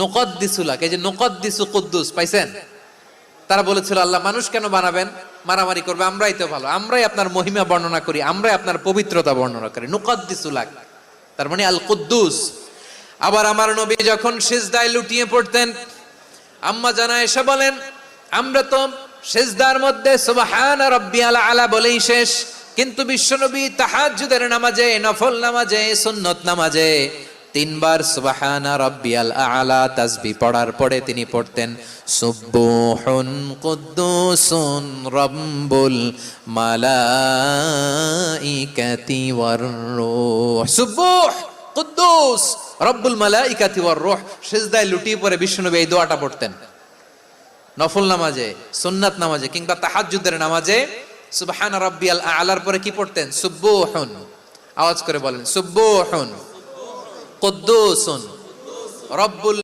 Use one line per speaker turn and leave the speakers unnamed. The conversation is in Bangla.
নকদ্দিসুলাক, এই যে নকদ্দিসু কুদ্দুস, পাইছেন? তারা বলেছিল, আল্লাহ মানুষ কেন বানাবেন? মারামারি করবে, আমরাই তো ভালো। আমরাই আপনার মহিমা বর্ণনা করি, আমরাই আপনার পবিত্রতা বর্ণনা করি। নুকদ্দিসুলাক, তার মানে আল কুদ্দুস আবার আমার নবী যখন সিজদায় লুটিয়ে পড়তেন, আম্মা জানা এসে বলেন, আমরা তো সেজদার মধ্যে সুবহান রাব্বিয়াল আলা বলেই শেষ। কিন্তু বিশ্বনবী তাহাজ্জুদের নামাজে, নফল নামাজে, সুন্নত নামাজে তিনবার সুবহানা রাব্বিয়াল আলা তাসবিহ পড়ার পরে তিনি পড়তেন, সুবহুন কুদ্দুসুন রাব্বুল মালাইকাতি ওয়ার রূহ। সুবহ কুদ্দুস, রব্বুল মালাইকাতি ওয়ার রূহ। সিজদায় লুটিয়ে পড়ে বিশ্বনবী এই দোয়াটা পড়তেন। নফল নামাজে, সুন্নাত নামাজে কিংবা তাহাজ্জুদের নামাজে সুবহান রাব্বিয়াল আলার পরে কি পড়তেন? সুব্বুহুন আওয়াজ করে বলেন সুব্বুহুন কুদ্দুসুন। রব্বুল